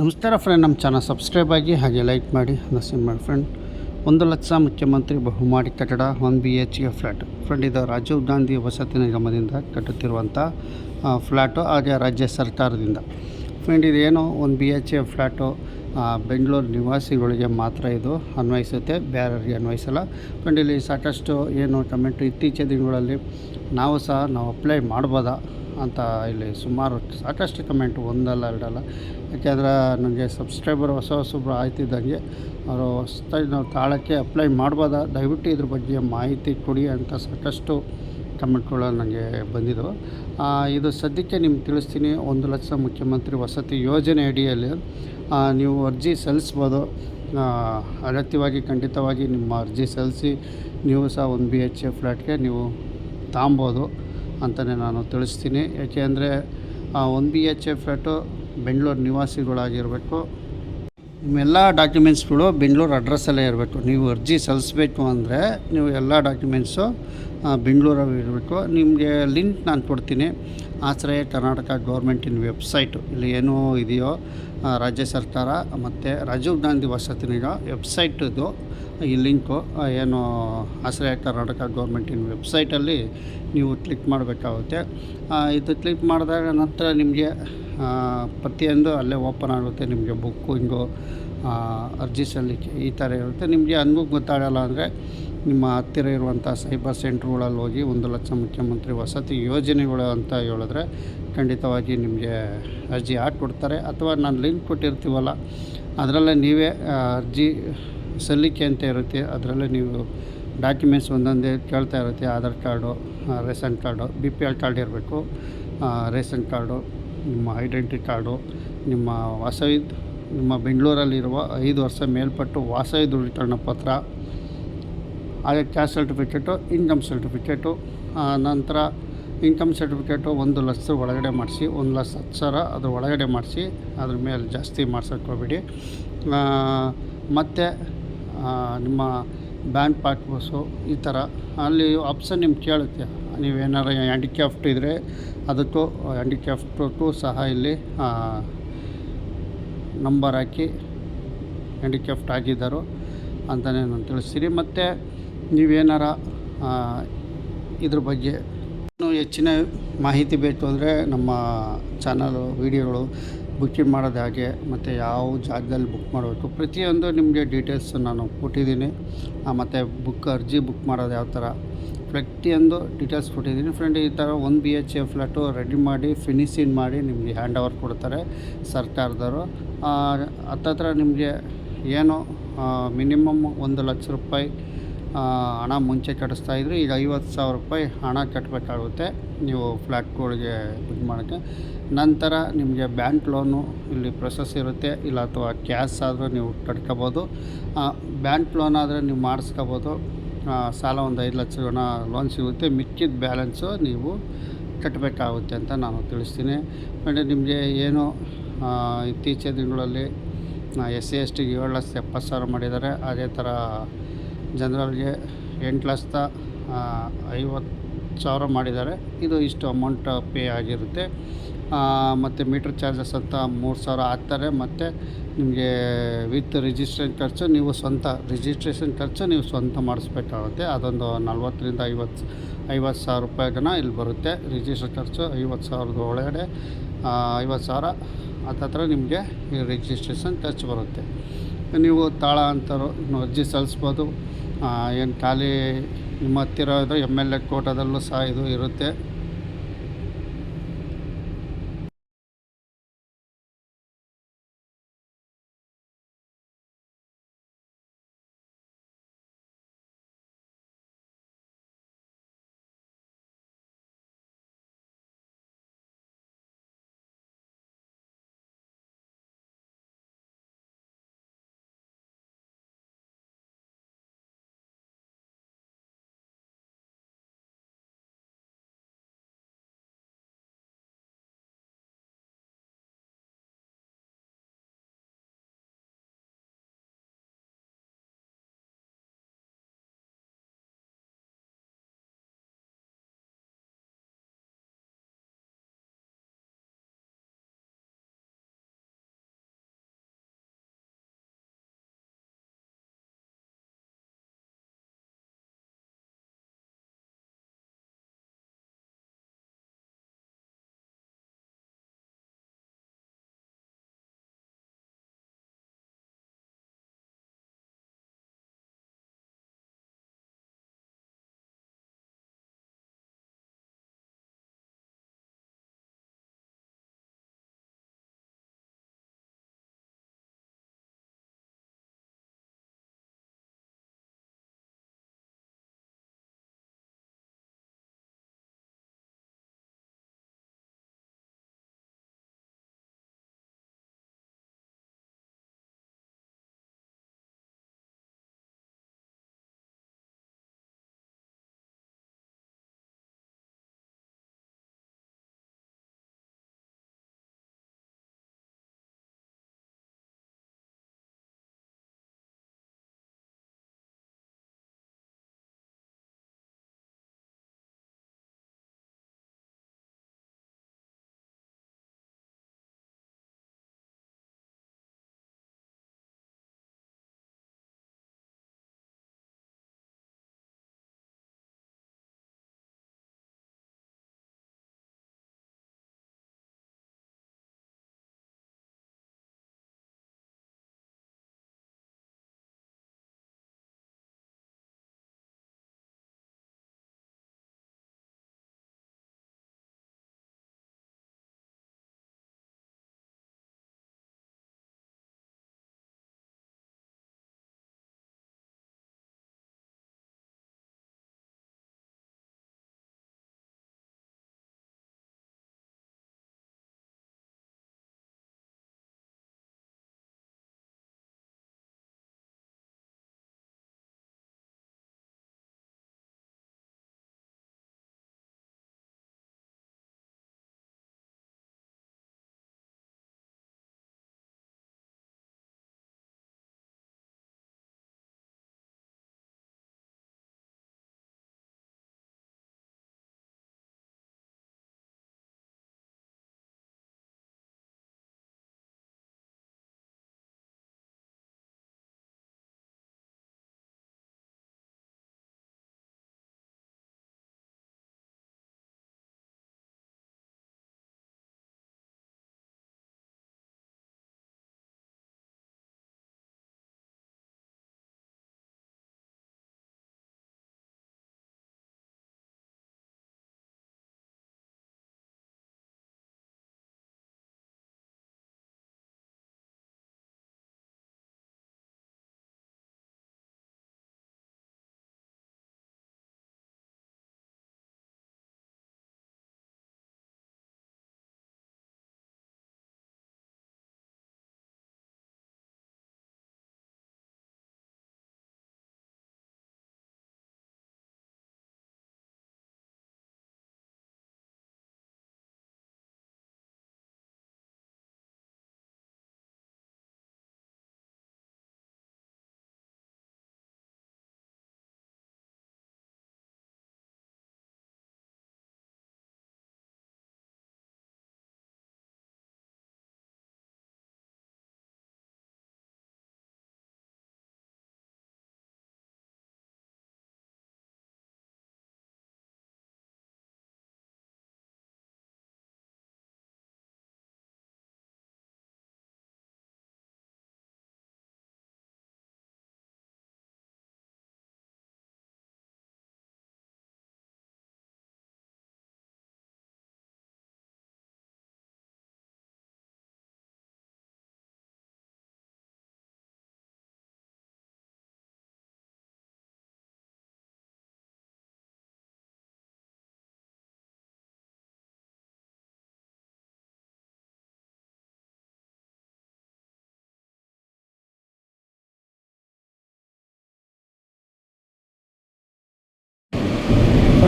ನಮಸ್ಕಾರ ಫ್ರೆಂಡ್ ನಮ್ಮ channel subscribe ಆಗಿ ಹಾಗೆ ಲೈಕ್ ಮಾಡಿ. ನರ್ಸಿಂಗ್ ಮಾಡಿ ಫ್ರೆಂಡ್ ಒಂದು ಲಕ್ಷ ಮುಖ್ಯಮಂತ್ರಿ ಬಹುಮಾಡಿ ಕಟ್ಟಡ one B H K flat friend ಇದು ರಾಜೀವ್ ಗಾಂಧಿ ವಸತಿ ನಿಗಮದಿಂದ ಕಟ್ಟುತ್ತಿರುವಂಥ ಫ್ಲ್ಯಾಟು ಹಾಗೆ ರಾಜ್ಯ ಸರ್ಕಾರದಿಂದ. ಫ್ರೆಂಡ್ ಇದೇನು ಒಂದು B H A flat Bengaluru ನಿವಾಸಿಗಳಿಗೆ ಮಾತ್ರ ಇದು ಅನ್ವಯಿಸುತ್ತೆ, ಬೇರೆಯವ್ರಿಗೆ ಅನ್ವಯಿಸಲ್ಲ. ಫ್ರೆಂಡ್ ಇಲ್ಲಿ ಸಾಕಷ್ಟು ಏನು ಕಮೆಂಟ್ ಇತ್ತೀಚಿನ ದಿನಗಳಲ್ಲಿ ನಾವು ಸಹ ನಾವು ಅಪ್ಲೈ ಮಾಡ್ಬೋದಾ ಅಂತ ಇಲ್ಲಿ ಸುಮಾರು ಸಾಕಷ್ಟು ಕಮೆಂಟ್ ಒಂದಲ್ಲ ಎರಡಲ್ಲ. ಯಾಕೆಂದ್ರೆ ನನಗೆ ಸಬ್ಸ್ಕ್ರೈಬರ್ ಹೊಸ ಹೊಸಬ್ರು ಆಯ್ತಿದ್ದಂಗೆ, ಅವರು ಹೊಸ್ತಾಗಿ ನಾವು ತಾಳಕ್ಕೆ ಅಪ್ಲೈ ಮಾಡ್ಬೋದಾ? ದಯವಿಟ್ಟು ಇದ್ರ ಬಗ್ಗೆ ಮಾಹಿತಿ ಕೊಡಿ ಅಂತ ಸಾಕಷ್ಟು ಕಮೆಂಟ್ಗಳು ನನಗೆ ಬಂದಿದ್ದವು ಇದು ಸದ್ಯಕ್ಕೆ ನಿಮ್ಗೆ ತಿಳಿಸ್ತೀನಿ, ಒಂದು ಲಕ್ಷ ಮುಖ್ಯಮಂತ್ರಿ ವಸತಿ ಯೋಜನೆ ಅಡಿಯಲ್ಲಿ ನೀವು ಅರ್ಜಿ ಸಲ್ಲಿಸ್ಬೋದು. ಅಗತ್ಯವಾಗಿ, ಖಂಡಿತವಾಗಿ ನಿಮ್ಮ ಅರ್ಜಿ ಸಲ್ಲಿಸಿ ನೀವು ಸಹ ಒಂದು ಬಿ ಎಚ್ ಎ ಫ್ಲ್ಯಾಟ್ಗೆ ನೀವು ತಾಂಬೋದು ಅಂತಲೇ ನಾನು ತಿಳಿಸ್ತೀನಿ. ಯಾಕೆ ಅಂದರೆ one B H A flat Bengaluru ನಿವಾಸಿಗಳಾಗಿರಬೇಕು. ನಿಮ್ಮೆಲ್ಲ ಡಾಕ್ಯುಮೆಂಟ್ಸ್ಗಳು ಬೆಂಗಳೂರು ಅಡ್ರೆಸ್ಸಲ್ಲೇ ಇರಬೇಕು. ನೀವು ಅರ್ಜಿ ಸಲ್ಲಿಸ್ಬೇಕು ಅಂದರೆ ನೀವು ಎಲ್ಲ ಡಾಕ್ಯುಮೆಂಟ್ಸು ಬೆಂಗಳೂರಲ್ಲಿ ಇರಬೇಕು. ನಿಮಗೆ ಲಿಂಕ್ ನಾನು ಕೊಡ್ತೀನಿ. ಆಶ್ರಯ ಕರ್ನಾಟಕ ಗೌರ್ಮೆಂಟಿನ ವೆಬ್ಸೈಟು. ಇಲ್ಲಿ ಏನೂ ಇದೆಯೋ ರಾಜ್ಯ ಸರ್ಕಾರ ಮತ್ತು ರಾಜೀವ್ ಗಾಂಧಿ ವಸತಿ ನಿಗಮ ವೆಬ್ಸೈಟದು ಈ ಲಿಂಕು ಏನು ಆಶ್ರಯ ಕರ್ನಾಟಕ ಗೌರ್ಮೆಂಟಿನ ವೆಬ್ಸೈಟಲ್ಲಿ ನೀವು ಕ್ಲಿಕ್ ಮಾಡಬೇಕಾಗುತ್ತೆ. ಇದು ಕ್ಲಿಕ್ ಮಾಡಿದಾಗ ನಂತರ ನಿಮಗೆ ಪ್ರತಿಯೊಂದು ಅಲ್ಲೇ ಓಪನ್ ಆಗುತ್ತೆ, ನಿಮಗೆ ಬುಕ್ಕಿಂಗು ಅರ್ಜಿ ಸಲ್ಲಿಕೆ ಈ ಥರ ಇರುತ್ತೆ. ನಿಮಗೆ ಹಂಗೂ ಗೊತ್ತಾಗಲ್ಲ ಅಂದರೆ ನಿಮ್ಮ ಹತ್ತಿರ ಇರುವಂಥ ಸೈಬರ್ ಸೆಂಟ್ರ್ಗಳಲ್ಲಿ ಹೋಗಿ ಒಂದು ಲಕ್ಷ ಮುಖ್ಯಮಂತ್ರಿ ವಸತಿ ಯೋಜನೆಗಳು ಅಂತ ಹೇಳಿದ್ರೆ ಖಂಡಿತವಾಗಿ ನಿಮಗೆ ಅರ್ಜಿ ಹಾಕ್ಕೊಡ್ತಾರೆ. ಅಥವಾ ನಾನು ಲಿಂಕ್ ಕೊಟ್ಟಿರ್ತೀವಲ್ಲ, ಅದರಲ್ಲೇ ನೀವೇ ಅರ್ಜಿ ಸಲ್ಲಿಕೆ ಅಂತ ಇರುತ್ತೆ. ಅದರಲ್ಲೇ ನೀವು ಡಾಕ್ಯುಮೆಂಟ್ಸ್ ಒಂದೊಂದೇ ಕೇಳ್ತಾ ಇರುತ್ತೆ. Aadhaar card ration card, B P L card ಇರಬೇಕು. ರೇಷನ್ ಕಾರ್ಡು, ನಿಮ್ಮ ಐಡೆಂಟಿ ಕಾರ್ಡು, ನಿಮ್ಮ ವಾಸವಿ, ನಿಮ್ಮ ಬೆಂಗಳೂರಲ್ಲಿರುವ ಐದು ವರ್ಷ ಮೇಲ್ಪಟ್ಟು ವಾಸವಿ ದೃಢೀಕರಣ ಪತ್ರ ಹಾಗೆ ಕ್ಯಾಸ್ಟ್ ಸರ್ಟಿಫಿಕೇಟು, ಇನ್ಕಮ್ ಸರ್ಟಿಫಿಕೇಟು ನಂತರ ಇನ್ಕಮ್ ಸರ್ಟಿಫಿಕೇಟು ಒಂದು ಲಕ್ಷ ಒಳಗಡೆ ಮಾಡಿಸಿ, ಒಂದು ಲಕ್ಷ ಹತ್ತು ಸಾವಿರ ಅದ್ರ ಒಳಗಡೆ ಮಾಡಿಸಿ, ಅದ್ರ ಮೇಲೆ ಜಾಸ್ತಿ ಮಾಡ್ಸೋಕ್ಕೆ ಮತ್ತು ನಿಮ್ಮ ಬ್ಯಾಂಕ್ ಪಾಸ್ಬುಕ್ಸು ಈ ಥರ, ಅಲ್ಲಿ ಆಪ್ಷನ್ ನಿಮ್ಗೆ ಕೇಳುತ್ತೆ. ನೀವೇನಾರು ಹ್ಯಾಂಡಿಕ್ಯಾಫ್ಟ್ ಇದ್ದರೆ ಅದಕ್ಕೂ ಹ್ಯಾಂಡಿಕ್ಯಾಫ್ಟ್ಗೂ ಸಹ ಇಲ್ಲಿ ನಂಬರ್ ಹಾಕಿ ಹ್ಯಾಂಡಿಕ್ಯಾಫ್ಟ್ ಆಗಿದ್ದರು ಅಂತಲೇ ನಾನು ತಿಳಿಸ್ತೀನಿ. ಮತ್ತು ನೀವೇನಾರ ಇದ್ರ ಬಗ್ಗೆ ಇನ್ನೂ ಹೆಚ್ಚಿನ ಮಾಹಿತಿ ಬೇಕು ಅಂದರೆ ನಮ್ಮ ಚಾನಲು ವೀಡಿಯೋಗಳು ಬುಕ್ಕಿಂಗ್ ಮಾಡೋದು ಹಾಗೆ ಮತ್ತು ಯಾವ ಜಾಗದಲ್ಲಿ ಬುಕ್ ಮಾಡಬೇಕು. ಪ್ರತಿಯೊಂದು ನಿಮಗೆ ಡೀಟೇಲ್ಸ್ ನಾನು ಕೊಟ್ಟಿದ್ದೀನಿ. ಮತ್ತು ಬುಕ್ ಅರ್ಜಿ ಬುಕ್ ಮಾಡೋದು ಯಾವ ಥರ, ಪ್ರತಿಯೊಂದು ಡೀಟೇಲ್ಸ್ ಕೊಟ್ಟಿದ್ದೀನಿ. ಫ್ರೆಂಡ್ ಈ ಥರ ಒಂದು B H A flat ready ಮಾಡಿ ಫಿನಿಶಿಂಗ್ ಮಾಡಿ ನಿಮಗೆ ಹ್ಯಾಂಡ್ ಓವರ್ ಕೊಡ್ತಾರೆ ಸರ್ಕಾರದವರು. ಹತ್ತತ್ರ ನಿಮಗೆ ಏನು ಮಿನಿಮಮ್ ಒಂದು ಲಕ್ಷ ರೂಪಾಯಿ ಹಣ ಮುಂಚೆ ಕಟ್ಟಿಸ್ತಾ ಇದ್ರು. ಈಗ ಐವತ್ತು ಸಾವಿರ ರೂಪಾಯಿ ಹಣ ಕಟ್ಟಬೇಕಾಗುತ್ತೆ ನೀವು ಫ್ಲ್ಯಾಟ್ಗಳಿಗೆ ಇದು ಮಾಡೋಕ್ಕೆ. ನಂತರ ನಿಮಗೆ ಬ್ಯಾಂಕ್ ಲೋನು ಇಲ್ಲಿ ಪ್ರೊಸೆಸ್ ಇರುತ್ತೆ. ಇಲ್ಲ ಅಥವಾ ಕ್ಯಾಶ್ ಆದರೂ ನೀವು ಕಟ್ಕೋಬೋದು. ಬ್ಯಾಂಕ್ ಲೋನ್ ಆದರೆ ನೀವು ಮಾಡಿಸ್ಕೋಬೋದು. ಸಾಲ ಒಂದು ಐದು ಲಕ್ಷ ಜನ ಲೋನ್ ಸಿಗುತ್ತೆ. ಮಿಕ್ಕಿದ ಬ್ಯಾಲೆನ್ಸು ನೀವು ಕಟ್ಟಬೇಕಾಗುತ್ತೆ ಅಂತ ನಾನು ತಿಳಿಸ್ತೀನಿ. ಮತ್ತು ನಿಮಗೆ ಏನು ಇತ್ತೀಚಿನ ದಿನಗಳಲ್ಲಿ ಎಸ್ ಸಿ ಎಸ್ ಟಿಗೆ ಏಳು ಲಕ್ಷ ಎಪ್ಪತ್ತು ಸಾವಿರ ಮಾಡಿದ್ದಾರೆ. ಅದೇ ಥರ ಜನರಲ್ಗೆ ಎಂಟು ಲಕ್ಷದ ಐವತ್ತು ಸಾವಿರ ಮಾಡಿದ್ದಾರೆ. ಇದು ಇಷ್ಟು ಅಮೌಂಟ್ ಪೇ ಆಗಿರುತ್ತೆ. ಮತ್ತು ಮೀಟ್ರ್ ಚಾರ್ಜಸ್ ಅಂತ ಮೂರು ಸಾವಿರ ಹಾಕ್ತಾರೆ. ಮತ್ತು ನಿಮಗೆ ವಿತ್ ರಿಜಿಸ್ಟ್ರೇಷನ್ ಖರ್ಚು ನೀವು ಸ್ವಂತ ರಿಜಿಸ್ಟ್ರೇಷನ್ ಖರ್ಚು ನೀವು ಸ್ವಂತ ಮಾಡಿಸ್ಬೇಕಾಗುತ್ತೆ. ಅದೊಂದು ನಲ್ವತ್ತರಿಂದ ಐವತ್ತು ಐವತ್ತು ಸಾವಿರ ರೂಪಾಯಿಗನ ಇಲ್ಲಿ ಬರುತ್ತೆ. ರಿಜಿಸ್ಟ್ರೇಷನ್ ಖರ್ಚು ಐವತ್ತು ಸಾವಿರದ ಒಳಗಡೆ ಆ, ಐವತ್ತು ಸಾವಿರ. ಹತ್ತತ್ರ ನಿಮಗೆ ಈ ರಿಜಿಸ್ಟ್ರೇಷನ್ ಖರ್ಚು ಬರುತ್ತೆ. ನೀವು ತಾಳ ಅಂತಾರೋ ಅರ್ಜಿ ಸಲ್ಲಿಸ್ಬೋದು. ಏನು ಖಾಲಿ ನಿಮ್ಮ ಹತ್ತಿರ ಇದು ಎಂ ಎಲ್ ಎ ಕೋಟದಲ್ಲೂ ಸಹ ಇದು ಇರುತ್ತೆ.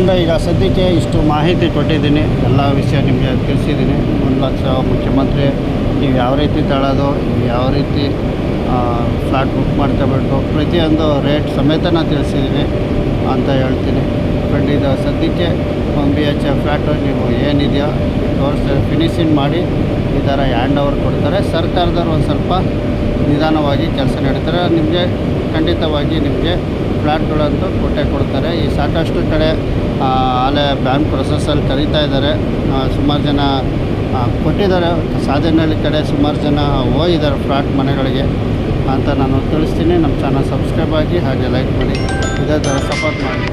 ಫ್ರೆಂಡ್ ಈಗ ಸದ್ಯಕ್ಕೆ ಇಷ್ಟು ಮಾಹಿತಿ ಕೊಟ್ಟಿದ್ದೀನಿ. ಎಲ್ಲ ವಿಷಯ ನಿಮಗೆ ತಿಳಿಸಿದ್ದೀನಿ. ಒಂದು ಲಕ್ಷ ಮುಖ್ಯಮಂತ್ರಿ, ನೀವು ಯಾವ ರೀತಿ ತಗೊಳ್ಳೋದು ಯಾವ ರೀತಿ ಫ್ಲಾಟ್ ಬುಕ್ ಮಾಡ್ಕೋಬೇಕು ಪ್ರತಿಯೊಂದು ರೇಟ್ ಸಮೇತ ನಾನು ತಿಳಿಸಿದ್ದೀನಿ ಅಂತ ಹೇಳ್ತೀನಿ. ಬಟ್ ಇದು ಸದ್ಯಕ್ಕೆ ಒಂದು ಬಿ ಎಚ್ ಫ್ಲ್ಯಾಟು ನೀವು ಏನಿದೆಯೋ ತೋರಿಸ್ತಾರೆ ಫಿನಿಶಿಂಗ್ ಮಾಡಿ, ಈ ಥರ ಹ್ಯಾಂಡ್ ಓವರ್ ಕೊಡ್ತಾರೆ. ಸರ್ಕಾರದವ್ರು ಒಂದು ಸ್ವಲ್ಪ ನಿಧಾನವಾಗಿ ಕೆಲಸ ನಡೀತಾರೆ. ನಿಮಗೆ ಖಂಡಿತವಾಗಿ ನಿಮಗೆ ಫ್ಲ್ಯಾಟ್ಗಳಂತೂ ಕೊಟ್ಟೆ ಕೊಡ್ತಾರೆ. ಈ ಸಾಕಷ್ಟು ಕಡೆ ಆಲೆ ಬ್ಯಾಂಕ್ ಪ್ರೊಸೆಸಲ್ಲಿ ಕರೀತಾ ಇದ್ದಾರೆ. ಸುಮಾರು ಜನ ಕೊಟ್ಟಿದ್ದಾರೆ. ಸಾಧನಹಳ್ಳಿ ಕಡೆ ಸುಮಾರು ಜನ ಹೋಗಿದ್ದಾರೆ ಫ್ಲಾಟ್ ಮನೆಗಳಿಗೆ ಅಂತ ನಾನು ತಿಳಿಸ್ತೀನಿ. ನಮ್ಮ ಚಾನಲ್ ಸಬ್ಸ್ಕ್ರೈಬ್ ಆಗಿ ಹಾಗೆ ಲೈಕ್ ಮಾಡಿ. ಇದೇ ಥರ ಸಪೋರ್ಟ್ ಮಾಡಿ.